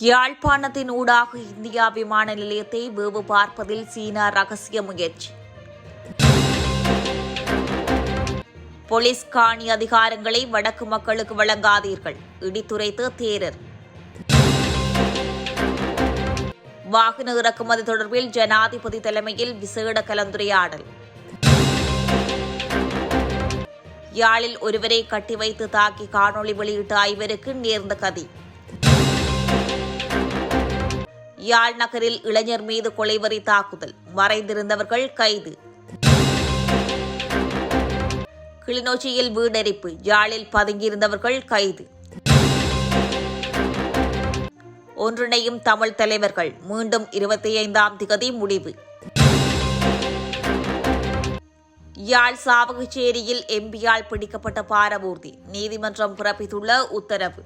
யாழ்ப்பாணத்தின் ஊடாக இந்தியா விமான நிலையத்தை வேவு பார்ப்பதில் சீனா ரகசிய முயற்சி. போலீஸ் காணி அதிகாரங்களை வடக்கு மக்களுக்கு வழங்காதீர்கள். இடித்துரைத்த தேரர். வாகன இறக்குமதி தொடர்பில் ஜனாதிபதி தலைமையில் விசேட கலந்துரையாடல். யாழில் ஒருவரை கட்டி வைத்து தாக்கி காணொளி வெளியிட்ட ஐவருக்கு நேர்ந்த கதி. யாழ் நகரில் இளைஞர் மீது கொலைவரி தாக்குதல். மறைந்திருந்தவர்கள் கைது. கிளிநொச்சியில் வீடெரிப்பு. யாழில் பதுங்கியிருந்தவர்கள் கைது. ஒன்றிணையும் தமிழ் தலைவர்கள். மீண்டும் இருபத்தி ஐந்தாம் திகதி முடிவு. யாழ் சாவகச்சேரியில் எம்பியால் பிடிக்கப்பட்ட பாரபூர்த்தி நீதிமன்றம் பிறப்பித்துள்ள உத்தரவு.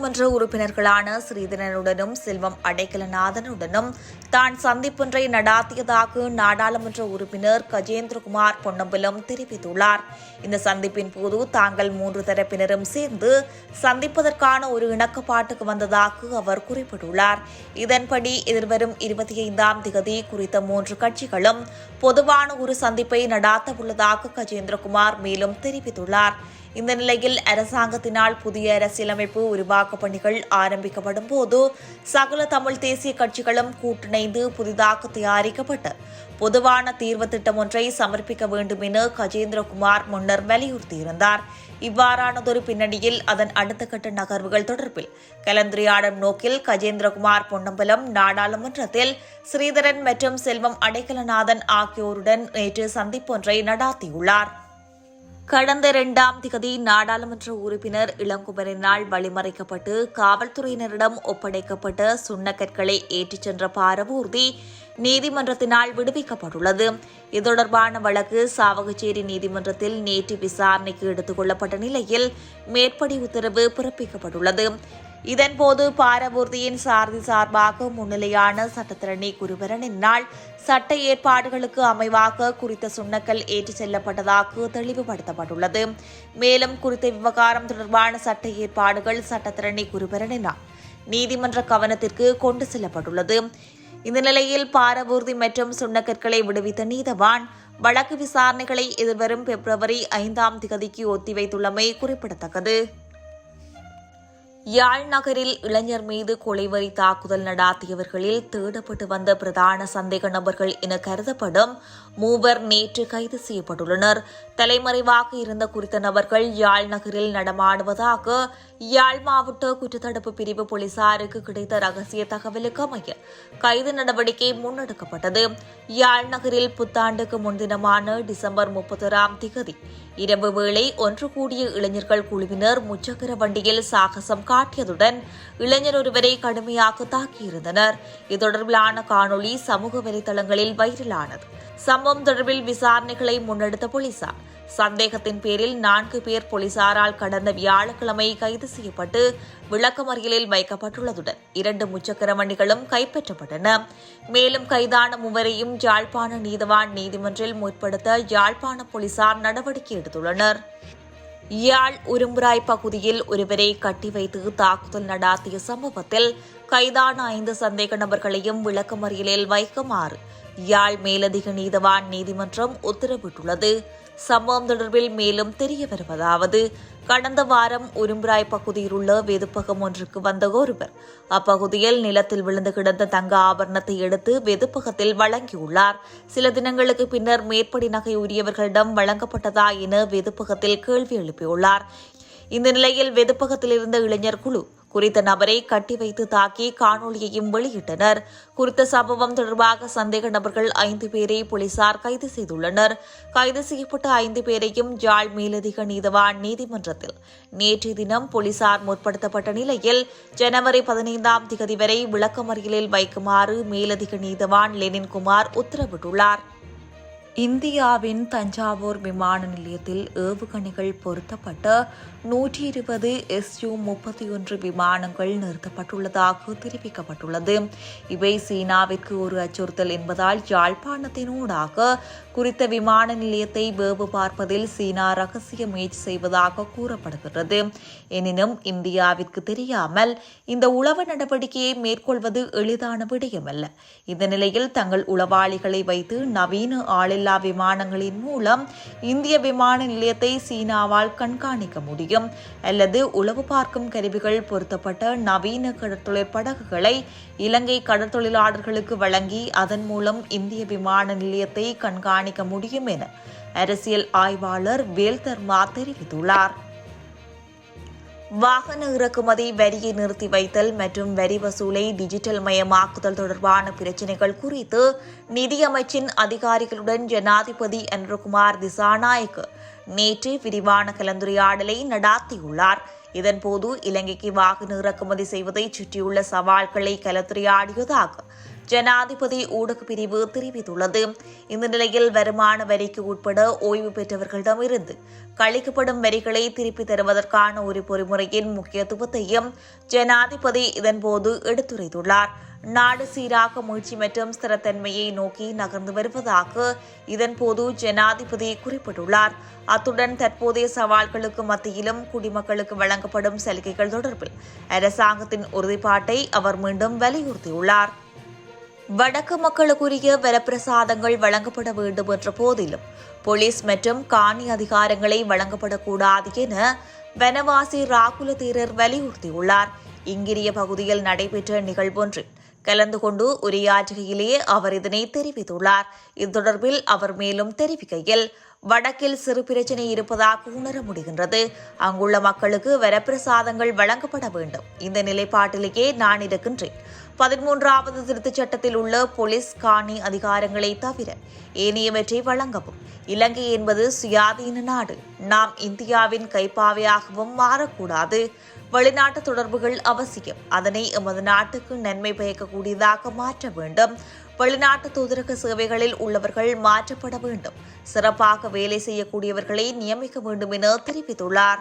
நாடாளுமன்ற உறுப்பினர்களான ஸ்ரீதரனுடனும் செல்வம் அடைக்கலநாதனுடனும் தான் சந்திப்பொன்றை நடாத்தியதாக நாடாளுமன்ற உறுப்பினர் கஜேந்திரகுமார் பொன்னம்பலம் தெரிவித்துள்ளார். இந்த சந்திப்பின் போது தாங்கள் மூன்று தரப்பினரும் சேர்ந்து சந்திப்பதற்கான ஒரு இணக்கப்பாட்டுக்கு வந்ததாக அவர் குறிப்பிட்டுள்ளார். இதன்படி எதிர்வரும் இருபத்தி ஐந்தாம் திகதி குறித்த மூன்று கட்சிகளும் பொதுவான ஒரு சந்திப்பை நடாத்த உள்ளதாக கஜேந்திரகுமார் மேலும் தெரிவித்துள்ளார். இந்த நிலையில் அரசாங்கத்தினால் புதிய அரசியலமைப்பு உருவாக்க பணிகள் ஆரம்பிக்கப்படும் போது சகல தமிழ் தேசிய கட்சிகளும் கூட்டிணைந்து புதிதாக தயாரிக்கப்பட்டு பொதுவான தீர்வு திட்டம் ஒன்றை சமர்ப்பிக்க வேண்டும் என கஜேந்திரகுமார் முன்னர் வலியுறுத்தியிருந்தார். இவ்வாறானதொரு பின்னணியில் அதன் அடுத்த கட்ட நகர்வுகள் தொடர்பில் கலந்துரையாடும் நோக்கில் கஜேந்திரகுமார் பொன்னம்பலம் நாடாளுமன்றத்தில் ஸ்ரீதரன் மற்றும் செல்வம் அடைக்கலநாதன் ஆகியோருடன் நேற்று சந்திப்பொன்றை நடாத்தியுள்ளார். கடந்த இரண்டாம் திகதி நாடாளுமன்ற உறுப்பினர் இளங்குமரனால் வழிமறைக்கப்பட்டு காவல்துறையினரிடம் ஒப்படைக்கப்பட்ட சுண்ணக்கற்களை ஏற்றிச் சென்ற பாரவூர்தி நீதிமன்றத்தினால் விடுவிக்கப்பட்டுள்ளது. இது தொடர்பான வழக்கு சாவகச்சேரி நீதிமன்றத்தில் நேற்று விசாரணைக்கு எடுத்துக் கொள்ளப்பட்ட நிலையில் மேற்படி உத்தரவு பிறப்பிக்கப்பட்டுள்ளது. இதன்போது பாரபூர்தியின் சாரதி சார்பாக முன்னிலையான சட்டத்திரணி குருவரனினால் சட்ட ஏற்பாடுகளுக்கு அமைவாக குறித்த சுண்ணக்கல் ஏற்றிச் செல்லப்பட்டதாக தெளிவுபடுத்தப்பட்டுள்ளது. மேலும் குறித்த விவகாரம் தொடர்பான சட்ட ஏற்பாடுகள் சட்டத்திரணி குருபரனினால் நீதிமன்ற கவனத்திற்கு கொண்டு செல்லப்பட்டுள்ளது. இந்த நிலையில் பாரபூர்தி மற்றும் சுண்ணக்கற்களை விடுவித்த நீதவான் வழக்கு விசாரணைகளை எதிர்வரும் பிப்ரவரி ஐந்தாம் திகதிக்கு ஒத்திவைத்துள்ளமை குறிப்பிடத்தக்கது. யாழ் நகரில் இளைஞர் மீது கொலைவரி தாக்குதல் நடாத்தியவர்களில் தேடப்பட்டு வந்த பிரதான சந்தேக நபர்கள் என கருதப்படும் மூவர் நேற்று கைது செய்யப்பட்டுள்ளனர். தலைமறைவாக இருந்த குறித்த நபர்கள் யாழ் நகரில் நடமாடுவதாக யாழ் மாவட்ட குற்றத்தடுப்பு பிரிவு போலீசாருக்கு கிடைத்த ரகசிய தகவலுக்கு அமைய கைது நடவடிக்கை முன்னெடுக்கப்பட்டது. யாழ் நகரில் புத்தாண்டுக்கு முன்தினமான டிசம்பர் முப்பத்தொராம் திகதி இரவு வேளை ஒன்று கூடிய இளைஞர்கள் குழுவினர் முச்சக்கர வண்டியில் சாகசம் காட்டியதுடன் இளைஞர் ஒருவரை கடுமையாக தாக்கியிருந்தனர். இது தொடர்பிலான காணொளி சமூக வலைதளங்களில் வைரலானது. சம்பவம் தொடர்பில் விசாரணைகளை முன்னெடுத்த போலீசார். சந்தேகத்தின் பேரில் நான்கு பேர் போலீசாரால் கடந்த வியாழக்கிழமை கைது செய்யப்பட்டு விளக்கமறியலில் வைக்கப்பட்டுள்ளதுடன் இரண்டு முச்சக்கர வண்டிகளும் கைப்பற்றப்பட்டன. மேலும் கைதான மூவரையும் யாழ்ப்பாண நீதவான் நீதிமன்றில் முற்படுத்த யாழ்ப்பாண போலீசார் நடவடிக்கை எடுத்துள்ளனர். யாழ் உரும்புராய் பகுதியில் ஒருவரை கட்டி வைத்து தாக்குதல் நடாத்திய சம்பவத்தில் கைதான ஐந்து சந்தேக நபர்களையும் விளக்கமறியலில் வைக்குமாறு யாழ் மேலதிக நீதவான் நீதிமன்றம் உத்தரவிட்டுள்ளது. சம்பவம் தொடர்பில் மேலும் தெரிய வருவதாவது கடந்த வாரம் உரும்பிராய் பகுதியில் உள்ள வெதுப்பகம் ஒன்றுக்கு வந்த ஒருவர் அப்பகுதியில் நிலத்தில் விழுந்து கிடந்த தங்க ஆபரணத்தை எடுத்து வெதுப்பகத்தில் வழங்கியுள்ளார். சில தினங்களுக்கு பின்னர் மேற்படி நகை உரியவர்களிடம் வழங்கப்பட்டதா என வெதுப்பகத்தில் கேள்வி எழுப்பியுள்ளார். இந்த நிலையில் வெதுப்பகத்தில் இருந்த இளைஞர் குழு குறித்த நபரை கட்டி வைத்து தாக்கி காணொலியையும் வெளியிட்டனர். குறித்த சம்பவம் தொடர்பாக சந்தேக நபர்கள் ஐந்து பேரை போலீசார் கைது செய்துள்ளனர். கைது செய்யப்பட்ட ஐந்து பேரையும் யாழ் மேலதிக நீதவான் நீதிமன்றத்தில் நேற்றைய தினம் போலீசார் முற்படுத்தப்பட்ட நிலையில் ஜனவரி பதினைந்தாம் திகதி வரை விளக்கமறியலில் வைக்குமாறு மேலதிக நீதவான் லெனின்குமார் உத்தரவிட்டுள்ளார். இந்தியாவின் தஞ்சாவூர் விமான நிலையத்தில் ஏவுகணைகள் பொருத்தப்பட்ட நூற்றி இருபது எஸ்யூ முப்பத்தி ஒன்று விமானங்கள் நிறுத்தப்பட்டுள்ளதாக தெரிவிக்கப்பட்டுள்ளது. இவை சீனாவிற்கு ஒரு அச்சுறுத்தல் என்பதால் யாழ்ப்பாணத்தினூடாக குறித்த விமான நிலையத்தை வேவு பார்ப்பதில் சீனா ரகசிய முயற்சி செய்வதாக கூறப்படுகிறது எனினும் இந்தியாவிற்கு தெரியாமல் இந்த உளவு நடவடிக்கையை மேற்கொள்வது எளிதான விடயமல்ல. இந்த நிலையில் தங்கள் உளவாளிகளை வைத்து நவீன ஆளில்லா விமானங்களின் மூலம் இந்திய விமான நிலையத்தை சீனாவால் கண்காணிக்க முடியும். அல்லது உளவு பார்க்கும் கருவிகள் பொருத்தப்பட்ட நவீன கடற்தொழில் படகுகளை இலங்கை கடற்தொழிலாளர்களுக்கு வழங்கி அதன் மூலம் இந்திய விமான நிலையத்தை கண்காணிக்க முடியும் என அரசியல் ஆய்வாளர் வேல்தர்மா தெரிவித்துள்ளார். வாகன இறக்குமதி வரியை நிறுத்தி வைத்தல் மற்றும் வரி வசூலை டிஜிட்டல் மயமாக்குதல் தொடர்பான பிரச்சினைகள் குறித்து நிதியமைச்சின் அதிகாரிகளுடன் ஜனாதிபதி அன்ருகுமார் திசாநாயக் நேற்று விரிவான கலந்துரையாடலை நடாத்தியுள்ளார். இதன்போது இலங்கைக்கு வாகன இறக்குமதி செய்வதை சுற்றியுள்ள சவால்களை கலந்துரையாடியதாக ஜனாதிபதி ஊடக பிரிவு தெரிவித்துள்ளது. இந்த நிலையில் வருமான வரிக்கு உட்பட ஓய்வு பெற்றவர்களிடமிருந்து கழிக்கப்படும் வரிகளை திருப்பித் தருவதற்கான ஒரு பொறிமுறையின் முக்கியத்துவத்தையும் ஜனாதிபதி இதன்போது எடுத்துரைத்துள்ளார். நாடு சீராக முயற்சி மற்றும் ஸ்திரத்தன்மையை நோக்கி நகர்ந்து வருவதாக இதன்போது ஜனாதிபதி குறிப்பிட்டுள்ளார். அத்துடன் தற்போதைய சவால்களுக்கு மத்தியிலும் குடிமக்களுக்கு வழங்கப்படும் சலுகைகள் தொடர்பில் அரசாங்கத்தின் உறுதிப்பாட்டை அவர் மீண்டும் வலியுறுத்தியுள்ளார். வடக்கு மக்களுக்குரிய வரப்பிரசாதங்கள் வழங்கப்பட வேண்டும் என்ற போதிலும் போலீஸ் மற்றும் காணி அதிகாரங்களை வழங்கப்படக்கூடாது என வனவாசி ராகுல தீரர் வலியுறுத்தியுள்ளார். இங்கிரிய பகுதியில் நடைபெற்ற நிகழ்வொன்றில் கலந்து கொண்டு உரையாற்றுகையிலேயே அவர் இதனை தெரிவித்துள்ளார். இது தொடர்பில் அவர் மேலும் தெரிவிக்கையில் வடக்கில் சிறு பிரச்சினை இருப்பதாக உணர முடிகின்றது. அங்குள்ள மக்களுக்கு வரப்பிரசாதங்கள் வழங்கப்பட வேண்டும். இந்த நிலைப்பாட்டிலேயே நான் இருக்கின்றேன். பதிமூன்றாவது திருத்தச் சட்டத்தில் உள்ள போலீஸ் காணி அதிகாரங்களை தவிர ஏனையவற்றை வழங்கவும். இலங்கை என்பது சுயாதீன நாடு. நாம் இந்தியாவின் கைப்பாவையாகவும் மாறக்கூடாது. வெளிநாட்டு தொடர்புகள் அவசியம். அதனை எமது நாட்டுக்கு நன்மை பயக்கக்கூடியதாக மாற்ற வேண்டும். வெளிநாட்டு தூதரக சேவைகளில் உள்ளவர்கள் மாற்றப்பட வேண்டும். சிறப்பாக வேலை செய்யக்கூடியவர்களை நியமிக்க வேண்டும் என தெரிவித்துள்ளார்.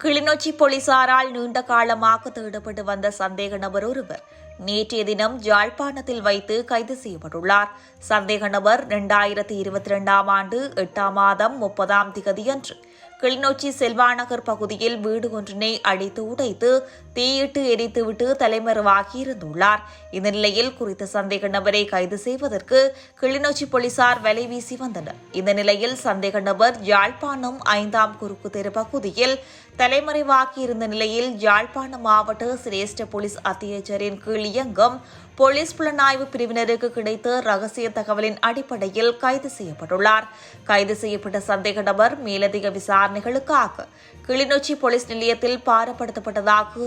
கிளிநொச்சி போலீசாரால் நீண்ட காலமாக தேடப்பட்டு வந்த சந்தேக நபர் ஒருவர் நேற்றைய தினம் யாழ்ப்பாணத்தில் வைத்து கைது செய்யப்பட்டுள்ளார். சந்தேக நபர் இரண்டாயிரத்தி இருபத்தி இரண்டாம் ஆண்டு எட்டாம் மாதம் முப்பதாம் திகதியன்று கிளிநொச்சி செல்வாநகர் பகுதியில் வீடு ஒன்றினை அடித்து உடைத்து தீயிட்டு எரித்துவிட்டு தலைமறைவாகி இருந்துள்ளார் இந்த நிலையில் குறித்த சந்தேக நபரை கைது செய்வதற்கு கிளிநொச்சி போலீசார் வலை வீசி வந்தனர். இந்த நிலையில் சந்தேக நபர் யாழ்ப்பாணம் ஐந்தாம் குறுக்கு தெரு பகுதியில் தலைமறைவாகி இருந்த நிலையில் யாழ்ப்பாணம் மாவட்ட சிரேஷ்ட போலீஸ் அத்தியட்சரின் கீழ் இயங்கும் போலீஸ் புலனாய்வு பிரிவினருக்கு கிடைத்த ரகசிய தகவலின் அடிப்படையில் கைது செய்யப்பட்டுள்ளார். கைது செய்யப்பட்ட சந்தேக நபர் மேலதிக விசாரணைகளுக்காக கிளிநொச்சி போலீஸ் நிலையத்தில் பாரப்படுத்தப்பட்டதாக